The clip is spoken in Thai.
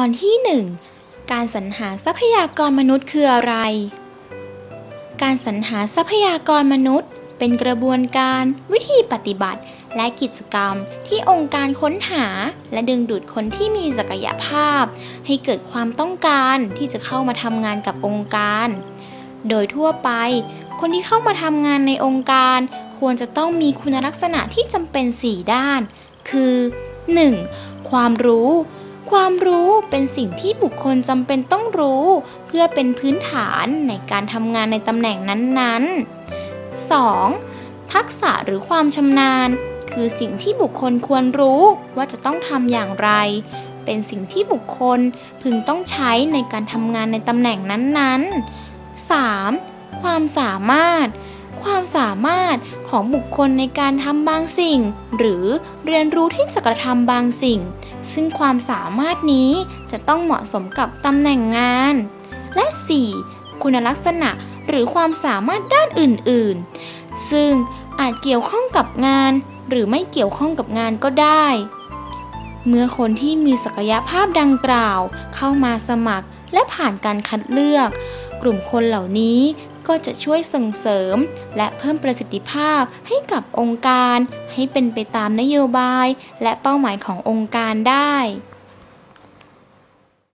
อนที่ 1 การสรรหาทรัพยากรมนุษย์คืออะไร การสรรหาทรัพยากรมนุษย์ เป็นกระบวนการวิธีปฏิบัติ และกิจกรรมที่องค์การค้นหา และดึงดูดคนที่มีศักยภาพ ให้เกิดความต้องการที่จะเข้ามาทำงานกับองค์การ โดยทั่วไป คนที่เข้ามาทำงานในองค์การ ควรจะต้องมีคุณลักษณะที่จำเป็น 4 ด้าน คือ 1. ความรู้ ความรู้เป็นสิ่งที่บุคคลจำเป็นต้องรู้ เพื่อเป็นพื้นฐานในการทำงานในตำแหน่งนั้นๆ 2. ทักษะหรือความชำนาญ คือสิ่งที่บุคคลควรรู้ว่าจะต้องทำอย่างไร เป็นสิ่งที่บุคคลพึงต้องใช้ในการทำงานในตำแหน่งนั้นๆ 3. ความสามารถ ความสามารถของบุคคลในการทำบางสิ่ง หรือเรียนรู้ที่จะกระทำบางสิ่ง ซึ่งความสามารถนี้จะต้องเหมาะสมกับตำแหน่งงาน และ 4. คุณลักษณะหรือความสามารถด้านอื่น ๆ ซึ่งอาจเกี่ยวข้องกับงาน หรือไม่เกี่ยวข้องกับงานก็ได้ เมื่อคนที่มีศักยภาพดังกล่าว เข้ามาสมัครและผ่านการคัดเลือก กลุ่มคนเหล่านี้ ก็จะช่วยส่งเสริม และเพิ่มประสิทธิภาพให้กับองค์การ ให้เป็นไปตามนโยบาย และเป้าหมายขององค์การได้